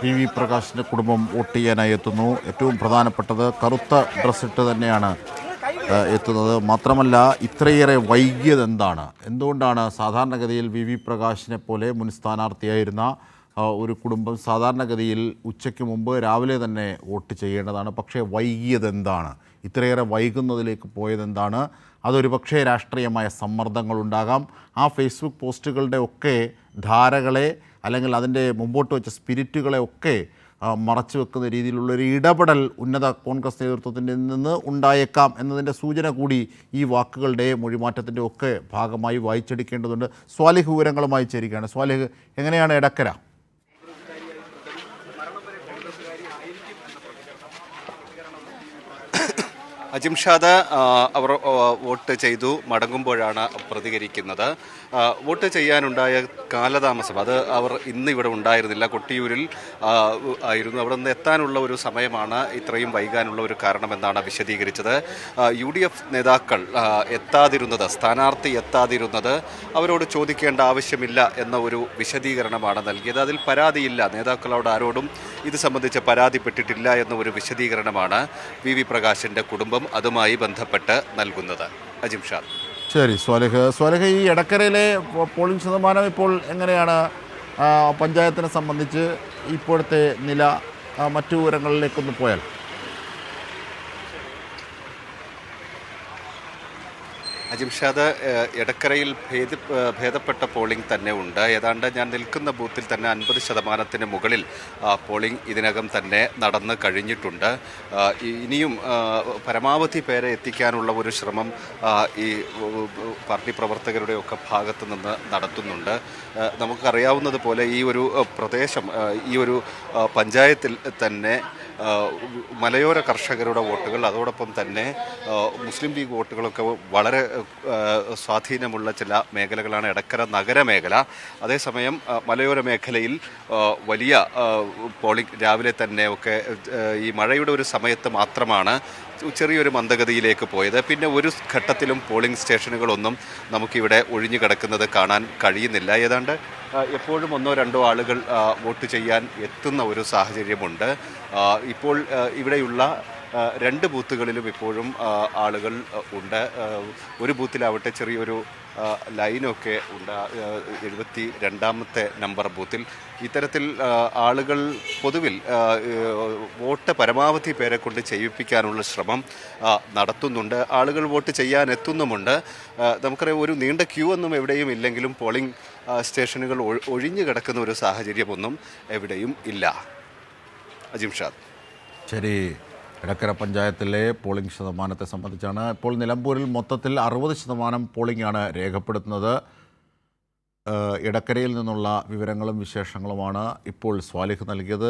P V പ്രകാശിന്റെ കുടുംബം vote ചെയ്യാനായി എത്തുന്നു. ഏറ്റവും പ്രധാനപ്പെട്ടത് കറുത്ത ഡ്രസ്സിട്ട് തന്നെയാണ് എത്തുന്നത്. മാത്രമല്ല ഇത്രയേറെ വൈകിയത് എന്താണ് എന്തുകൊണ്ടാണ് സാധാരണഗതിയിൽ വി വി പ്രകാശിനെ പോലെ മുൻ സ്ഥാനാർത്ഥിയായിരുന്ന ഒരു കുടുംബം സാധാരണഗതിയിൽ ഉച്ചയ്ക്ക് മുമ്പ് രാവിലെ തന്നെ വോട്ട് ചെയ്യേണ്ടതാണ്? പക്ഷേ വൈകിയത് എന്താണ് ഇത്രയേറെ വൈകുന്നതിലേക്ക് പോയതെന്താണ്? അതൊരു പക്ഷേ രാഷ്ട്രീയമായ സമ്മർദ്ദങ്ങളുണ്ടാകാം. ആ ഫേസ്ബുക്ക് പോസ്റ്റുകളുടെ ഒക്കെ ധാരകളെ അല്ലെങ്കിൽ അതിന്റെ മുമ്പോട്ട് വെച്ച സ്പിരിറ്റുകളെ ഒക്കെ മറച്ചു വെക്കുന്ന രീതിയിലുള്ള ഒരു ഇടപെടൽ ഉന്നത കോൺഗ്രസ് നേതൃത്വത്തിന്റെ നിന്ന് ഉണ്ടായേക്കാം എന്നതിന്റെ സൂചന കൂടി ഈ വാക്കുകളുടെ മൊഴിമാറ്റത്തിന്റെ ഒക്കെ ഭാഗമായി വായിച്ചെടുക്കേണ്ടതുണ്ട്. സ്വാലിഹ് വിവരങ്ങളുമായി ചേരുകയാണ്. സ്വാലിഹ് എങ്ങനെയാണ് ഇടക്കര അജിംഷാദ് അവർ വോട്ട് ചെയ്തു മടങ്ങുമ്പോഴാണ് പ്രതികരിക്കുന്നത്. വോട്ട് ചെയ്യാനുണ്ടായ കാലതാമസം അത് അവർ ഇന്ന് ഇവിടെ ഉണ്ടായിരുന്നില്ല. കൊട്ടിയൂരിൽ ആയിരുന്നു. അവിടെ നിന്ന് എത്താനുള്ള ഒരു സമയമാണ് ഇത്രയും വൈകാനുള്ള ഒരു കാരണമെന്നാണ് വിശദീകരിച്ചത്. യു ഡി എഫ് നേതാക്കൾ എത്താതിരുന്നത് സ്ഥാനാർത്ഥി എത്താതിരുന്നത് അവരോട് ചോദിക്കേണ്ട ആവശ്യമില്ല എന്ന ഒരു വിശദീകരണമാണ് നൽകിയത്. അതിൽ പരാതിയില്ല. നേതാക്കളോട് ആരോടും ഇത് സംബന്ധിച്ച് പരാതിപ്പെട്ടിട്ടില്ല എന്ന ഒരു വിശദീകരണമാണ് വി വി പ്രകാശിന്റെ കുടുംബം. അതുമായി ബന്ധപ്പെട്ട് നൽകുന്നത്. അജിംഷാദ് ശരി സ്വാലിഹ്. സ്വാലിഹ് ഈ ഇടക്കരയിലെ പോളിംഗ് ശതമാനം ഇപ്പോൾ എങ്ങനെയാണ് പഞ്ചായത്തിനെ സംബന്ധിച്ച് ഇപ്പോഴത്തെ നില മറ്റു വിവരങ്ങളിലേക്കൊന്ന് പോയാൽ? അജിംഷാദ് ഇടക്കരയിൽ ഭേദ ഭേദപ്പെട്ട പോളിംഗ് തന്നെ ഉണ്ട്. ഏതാണ്ട് ഞാൻ നിൽക്കുന്ന ബൂത്തിൽ തന്നെ അൻപത് ശതമാനത്തിന് മുകളിൽ പോളിംഗ് ഇതിനകം തന്നെ നടന്നു കഴിഞ്ഞിട്ടുണ്ട്. ഇനിയും പരമാവധി പേരെ എത്തിക്കാനുള്ള ഒരു ശ്രമം ഈ പാർട്ടി പ്രവർത്തകരുടെ ഒക്കെ ഭാഗത്ത് നിന്ന് നടത്തുന്നുണ്ട്. നമുക്കറിയാവുന്നതുപോലെ ഈ ഒരു പ്രദേശം ഈ ഒരു പഞ്ചായത്തിൽ തന്നെ മലയോര കർഷകരുടെ വോട്ടുകൾ അതോടൊപ്പം തന്നെ മുസ്ലിം ലീഗ് വോട്ടുകളൊക്കെ വളരെ സ്വാധീനമുള്ള ചില മേഖലകളാണ് എടക്കര നഗരമേഖല. അതേസമയം മലയോര മേഖലയിൽ വലിയ പോളി പോളിംഗ് രാവിലെ തന്നെ ഒക്കെ ഈ മഴയുടെ ഒരു സമയത്ത് മാത്രമാണ് ചെറിയൊരു മന്ദഗതിയിലേക്ക് പോയത്. പിന്നെ ഒരു ഘട്ടത്തിലും പോളിംഗ് സ്റ്റേഷനുകളൊന്നും നമുക്കിവിടെ ഒഴിഞ്ഞു കിടക്കുന്നത് കാണാൻ കഴിയുന്നില്ല. ഏതാണ്ട് എപ്പോഴും ഒന്നോ രണ്ടോ ആളുകൾ വോട്ട് ചെയ്യാൻ എത്തുന്ന ഒരു സാഹചര്യമുണ്ട്. ഇപ്പോൾ ഇവിടെയുള്ള രണ്ട് ബൂത്തുകളിലും ഇപ്പോഴും ആളുകൾ ഉണ്ട്. ഒരു ബൂത്തിലാവട്ടെ ചെറിയൊരു ലൈനൊക്കെ ഉണ്ട്. എഴുപത്തി രണ്ടാമത്തെ നമ്പർ ബൂത്തിൽ. ഇത്തരത്തിൽ ആളുകൾ പൊതുവിൽ വോട്ട് പരമാവധി പേരെ കൊണ്ട് ചെയ്യിപ്പിക്കാനുള്ള ശ്രമം നടത്തുന്നുണ്ട്. ആളുകൾ വോട്ട് ചെയ്യാൻ എത്തുന്നുമുണ്ട്. നമുക്കറിയാം ഒരു നീണ്ട ക്യൂ ഒന്നും എവിടെയും ഇല്ലെങ്കിലും പോളിംഗ് സ്റ്റേഷനുകൾ ഒഴിഞ്ഞു കിടക്കുന്ന ഒരു സാഹചര്യമൊന്നും എവിടെയും ഇല്ല. അജിംഷാദ് ശരി. ഇടക്കര പഞ്ചായത്തിലെ പോളിംഗ് ശതമാനത്തെ സംബന്ധിച്ചാണ് ഇപ്പോൾ നിലമ്പൂരിൽ മൊത്തത്തിൽ അറുപത് ശതമാനം പോളിംഗാണ് രേഖപ്പെടുത്തുന്നത്. ഇടക്കരയിൽ നിന്നുള്ള വിവരങ്ങളും വിശേഷങ്ങളുമാണ് ഇപ്പോൾ സ്വാലിഹ് നൽകിയത്.